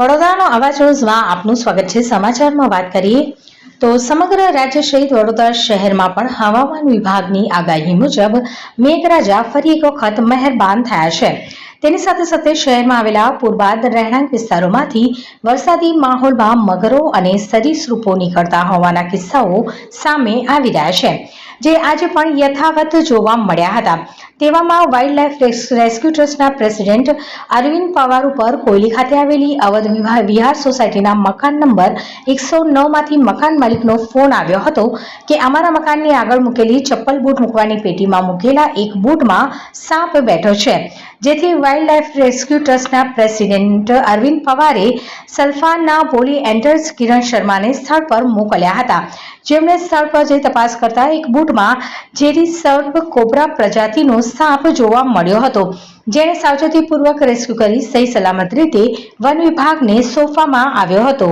વડોદરાનો અવાજ ન્યૂઝમાં આપનું સ્વાગત છે. સમાચારમાં વાત કરીએ તો સમગ્ર રાજ્ય સહિત વડોદરા શહેરમાં પણ હવામાન વિભાગની આગાહી મુજબ મેઘરાજા ફરી એક વખત મહેરબાન થયા છે. તેની સાથે સાથે શહેરમાં આવેલા પૂર્વાદ રહેણાંક વિસ્તારોમાંથી વરસાદી માહોલમાં મગરો અને સરીસૃપો નીકળતા હોવાના કિસ્સાઓ સામે આવી રહ્યા છે, જે આજે પણ યથાવત જોવા મળ્યા હતા. તેવામાં વાઇલ્ડ રેસ્ક્યુ ટ્રસ્ટના પ્રેસિડેન્ટ અરવિંદ પવાર ઉપર કોયલી ખાતે આવેલી અવધ વિહાર સોસાયટીના મકાન નંબર એકસો નવમાંથી મકાન માલિકનો ફોન આવ્યો હતો કે અમારા મકાનની આગળ મૂકેલી ચપ્પલ બૂટ મૂકવાની પેટીમાં મૂકેલા એક બૂટમાં સાપ બેઠો છે, જેથી વાઇલ્ડ લાઇફ રેસ્ક્યુ ટ્રસ્ટના પ્રેસિડેન્ટ અરવિંદ પવારે સલફાનના પોલી એન્ટર્સ કિરણ શર્માને સ્થળ પર મોકલ્યા હતા. જેમણે સ્થળ પર જઈ તપાસ કરતા એક બૂટમાં ઝેરી સર્પ કોબ્રા પ્રજાતિનો સાપ જોવા મળ્યો હતો. જેણે સાવચેતીપૂર્વક રેસ્ક્યુ કરી સહી સલામત રીતે વન વિભાગને સોંપવામાં આવ્યો હતો.